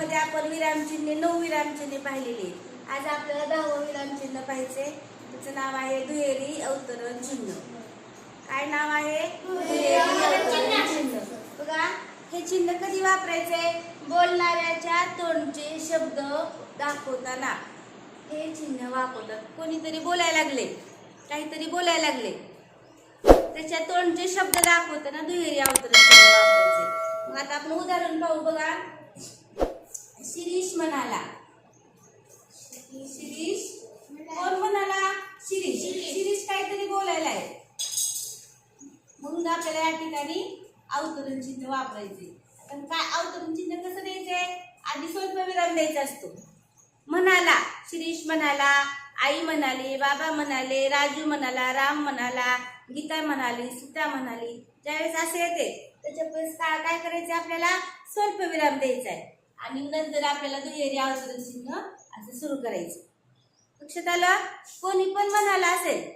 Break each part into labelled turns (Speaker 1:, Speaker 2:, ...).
Speaker 1: यामध्ये आपण विरामचिन्हे नऊ विरामचिन्हे पाहिलेली आहेत. आज आपल्याला दहावं विरामचिन्ह पाहिजे त्याचं नाव आहे दुहेरी अवतरण चिन्ह. काय नाव आहे? दुहेरी चिन्ह. बघा हे चिन्ह कधी वापरायचे बोलणाऱ्याच्या तोंडचे शब्द दाखवताना. हे चिन्ह वापरतात. कोणीतरी बोलायला लागले. काहीतरी बोलायला लागले. त्याच्या तोंडचे शब्द दाखवताना दुहेरी अवतरण चिन्ह वापरायचे मग आता आपण उदाहरण पाहू बघा. म्हणाला. शिरीष? कोण म्हणाला? शिरीष. शिरीष काहीतरी बोलायला आहे. म्हणून आपल्याला या ठिकाणी अवतरण चिन्ह वापरायचे. पण काय अवतरण चिन्ह कसं द्यायचंय आधी स्वल्पविराम द्यायचा असतो. म्हणाला. शिरीष म्हणाला आई म्हणाली बाबा म्हणाले राजू म्हणाला राम म्हणाला गीता म्हणाली सीता म्हणाली. ज्यावेळेस असे येते त्याच्या काय काय करायचे आपल्याला? स्वल्पविराम द्यायचा आहे. आणि नंतर आपल्याला दुहेरी अवतरण चिन्ह असं सुरू करायचं. लक्षात आलं? कोणी पण म्हणाला असेल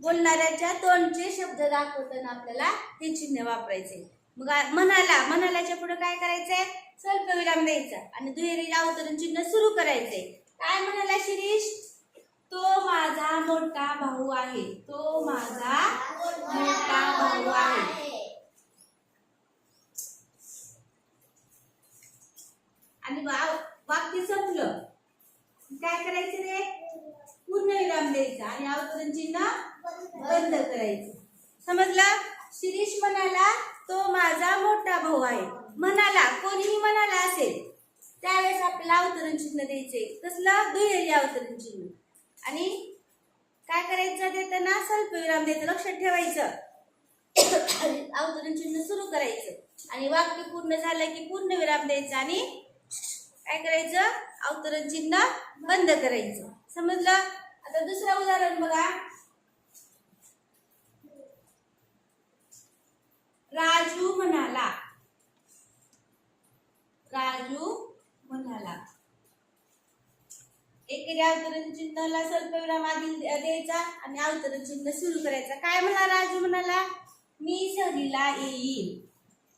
Speaker 1: बोलणाऱ्याच्या तोंडचे शब्द दाखवताना आपल्याला हे चिन्ह वापरायचे. मग म्हणाला म्हणाल्याच्या पुढे काय करायचंय स्वल्प विराम द्यायचा आणि दुहेरी अवतरण चिन्ह सुरू करायचे. काय म्हणाला शिरीष? तो माझा मोठा भाऊ आहे. तो माझा मोठा भाऊ आहे आणि वा- वाक्य संपलं काय करायचं रे पूर्ण विराम द्यायचा आणि अवतरण चिन्ह बंद करायचं. समजलं? शिरीष म्हणाला तो माझा मोठा भाऊ आहे. म्हणाला कोणीही म्हणाला असेल. त्यावेळेस आपल्याला अवतरण चिन्ह द्यायचे. कसलं? दुहेरी अवतरण चिन्ह आणि काय करायचं देताना? स्वल्पविराम द्यायचं. लक्षात ठेवायचं. अवतरण चिन्ह सुरू करायचं. आणि वाक्य पूर्ण झालं की पूर्ण विराम द्यायचा आणि काय करायचं? अवतरण चिन्ह बंद करायचं. समजलं? आता दुसरं उदाहरण बघा. राजू म्हणाला. राजू म्हणाला. एकेरी अवतरण चिन्हाला स्वल्प आधी द्यायचा आणि अवतरण चिन्ह सुरू करायचा. काय म्हणा राजू म्हणाला? मी सहलीला येईल.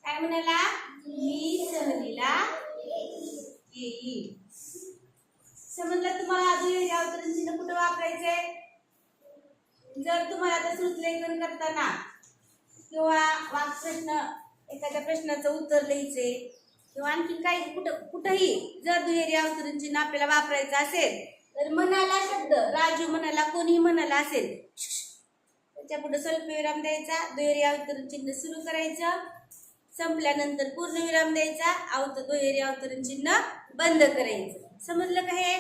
Speaker 1: काय म्हणाला? मी सहलीला येईल. समजलं तुम्हाला अजून अवतरण चिन्ह कुठं जर तुम्हाला आता सुचलेखन करताना किंवा वाक्प्रश्न एखाद्या प्रश्नाचं उत्तर लिहायचे किंवा आणखी काही कुठं कुठंही जर दुहेरी अवतरण आपल्याला वापरायचं असेल तर म्हणाला शब्द राजू म्हणाला कोणीही म्हणाला असेल त्याच्या पुढे स्वल्प विराम द्यायचा दुहेरी अवतरण चिन्ह सुरू करायचं संपल्यानंतर पूर्ण विराम द्यायचा अवत दुहेरी अवतरण चिन्ह बंद करायचं. समजलं का हे?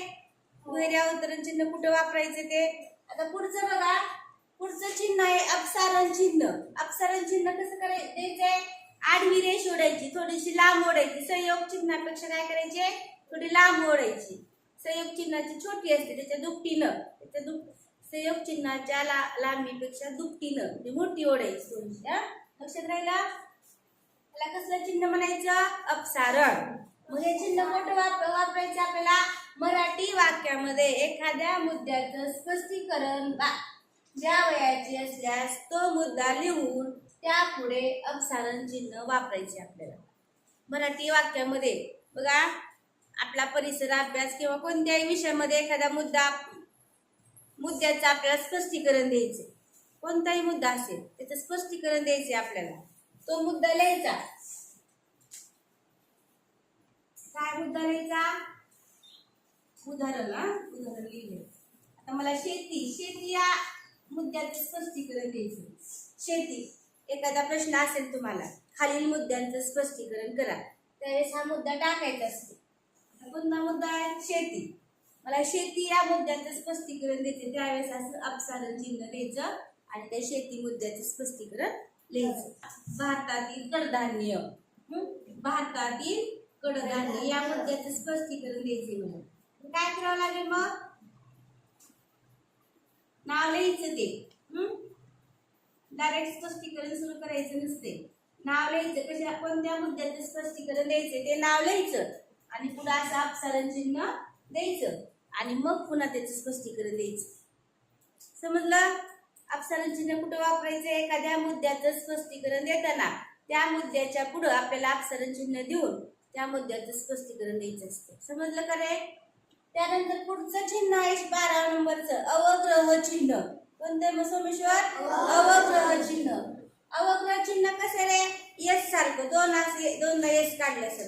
Speaker 1: दुहेरी अवतरण चिन्ह कुठं वापरायचं ते? आता पुढचं बघा. पुढचं चिन्ह आहे अपसारण चिन्ह. अपसारण चिन्ह कसं करायचं द्यायचंय? आडवी रेष ओढायची थोडीशी लांब ओढायची. संयोग चिन्हापेक्षा काय करायचे? थोडी लांब ओढायची. संयोग चिन्हाची छोटी असते त्याच्या दुपटीनं. त्याच्या दुप संयोग चिन्हाच्या ला लांबीपेक्षा दुपटीनं. ती मोठी ओढायची थोडीशी लक्षात राहिला? त्याला कसलं चिन्ह म्हणायचं? अपसारण मग हे चिन्ह मोठं वापर वापरायचं आपल्याला? मराठी वाक्यामध्ये एखाद्या मुद्द्याचं स्पष्टीकरण बा- ज्या वयाची असल्यास तो मुद्दा लिहून त्यापुढे अपसारण चिन्ह वापरायचे आपल्याला. मराठी वाक्यामध्ये बघा आपला परिसर अभ्यास किंवा कोणत्याही विषयामध्ये एखादा मुद्दा मुद्द्याचं आपल्याला स्पष्टीकरण द्यायचे कोणताही मुद्दा असेल त्याचं स्पष्टीकरण द्यायचे आपल्याला. तो मुद्दा लिहायचा. काय मुद्दा लिहायचा? उदाहरण उदाहरण लिहिले आता मला शेती शेती या मुद्द्याचं स्पष्टीकरण द्यायचं. शेती एखादा प्रश्न असेल तुम्हाला खालील मुद्द्यांचं स्पष्टीकरण करा. त्यावेळेस हा मुद्दा टाकायचा असतो. पुन्हा मुद्दा आहे? शेती. मला शेती या मुद्द्याचं स्पष्टीकरण देते त्यावेळेस असं अपसारण चिन्ह द्यायचं आणि त्या शेती मुद्द्याचं स्पष्टीकरण लिहायचं. भारतातील कडधान्य. भारतातील कडधान्य या मुद्द्याचं स्पष्टीकरण द्यायचे मला. काय करावं लागेल मग? नाव लिहायचं ते डायरेक्ट स्पष्टीकरण सुरू करायचं नसते. नाव लिहायचं कशा कोणत्या मुद्द्याचं स्पष्टीकरण द्यायचं? ते नाव लिहायचं आणि पुढे असं अपसारण चिन्ह द्यायचं. आणि मग पुन्हा त्याचं स्पष्टीकरण द्यायचं. समजलं? अपसारण चिन्ह कुठं वापरायचं? एखाद्या मुद्द्याचं स्पष्टीकरण देताना. त्या मुद्द्याच्या पुढं आपल्याला अपसारण चिन्ह देऊन त्या मुद्द्याचं स्पष्टीकरण द्यायचं असतं. समजलं का रे? त्यानंतर पुढचं चिन्ह आहे बारा नंबरचं अवग्रह चिन्ह. कोणतं मग सोमेश्वर? अवग्रह चिन्ह. अवग्रह चिन्ह कसं रे यस सारखं. दोन असे दोनदा यस काढलं असं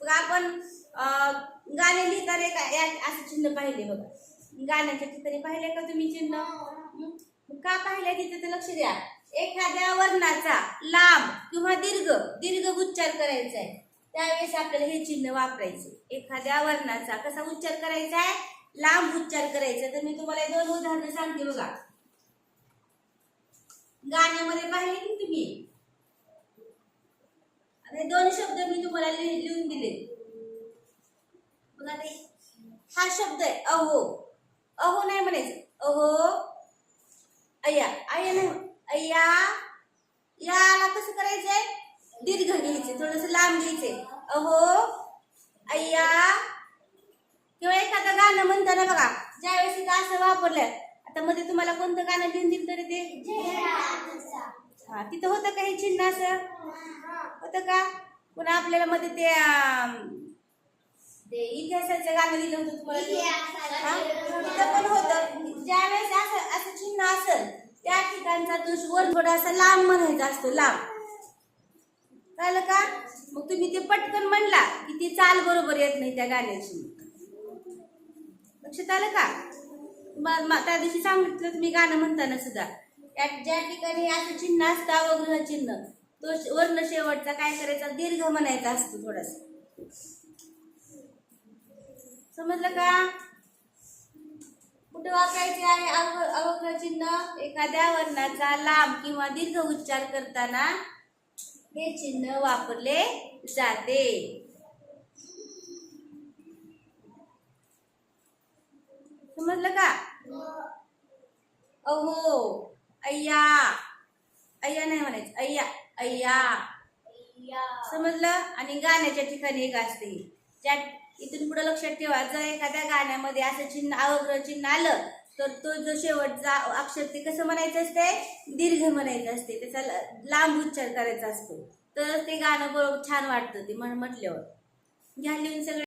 Speaker 1: मग आपण गाणे लिहिताना का या- असं चिन्ह पाहिले बघा. गाण्याच्या ठिकाणी पाहिले का तुम्ही चिन्ह? का पाहिले तिथे? तर लक्ष द्या. एखाद्या वर्णाचा लांब किंवा दीर्घ दीर्घ उच्चार करायचा आहे. त्यावेळेस आपल्याला हे चिन्ह वापरायचे. एखाद्या वर्णाचा कसा उच्चार करायचा आहे? लांब उच्चार करायचा तर मी तुम्हाला दोन उदाहरणं सांगते बघा. गाण्यामध्ये पाहिले की तुम्ही? आता दोन शब्द मी तुम्हाला लिहून दिले बघा ते. हा शब्द आहे अहो. अहो नाही म्हणायचं. अहो अय्या. अय्या नाही अय्या. याला कसं करायचंय? दीर्घ घ्यायचे थोडस लांब घ्यायचे. अहो अय्या. किंवा एखादं गाणं म्हणताना बघा ज्यावेळेस इथं असं वापरलं आता मध्ये तुम्हाला कोणतं गाणं लिहून दिलं तरी ते? हा तिथं होतं का हे चिन्ह असं? होतं का? पुन्हा आपल्याला मध्ये ते ते इतिहासाचं गाणं दिलं होतं तुम्हाला तिथं पण होतं. ज्यावेळेस असं असं चिन्ह असेल त्या ठिकाणचा तो वर थोडासा लांब म्हणायचा असतो लांब. कळलं का? मग तुम्ही ते पटकन म्हणला की ती चाल बरोबर येत नाही त्या गाण्याची. लक्षात आलं का? त्या दिवशी सांगितलं तुम्ही गाणं म्हणताना सुद्धा. त्या ज्या ठिकाणी असं चिन्ह असतं अवग्रह चिन्ह तो वर्ण शेवटचा काय करायचा? दीर्घ म्हणायचा असतो थोडासा. समजलं का? कुठे वापरायचे आहे अव- अवग्रह चिन्ह? एखाद्या वर्णाचा लांब किंवा दीर्घ उच्चार करताना हे चिन्ह वापरले जाते. समजलं का? अहो अय्या. अय्या नाही म्हणायचं. अय्या अय्या. समजलं? आणि गाण्याच्या ठिकाणी एक असते. त्या इथून पुढे लक्षात ठेवा जर एखाद्या गाण्यामध्ये असं चिन्ह अवग्रह चिन्ह आलं तर तो जो शेवटचा अक्षर ते कसं म्हणायचं असते? दीर्घ म्हणायचं असते. त्याचा लांब उच्चार करायचा असतो. तर ते गाणं बरोबर छान वाटतं ते म्हण- म्हटल्यावर. घ्या लिहून सगळं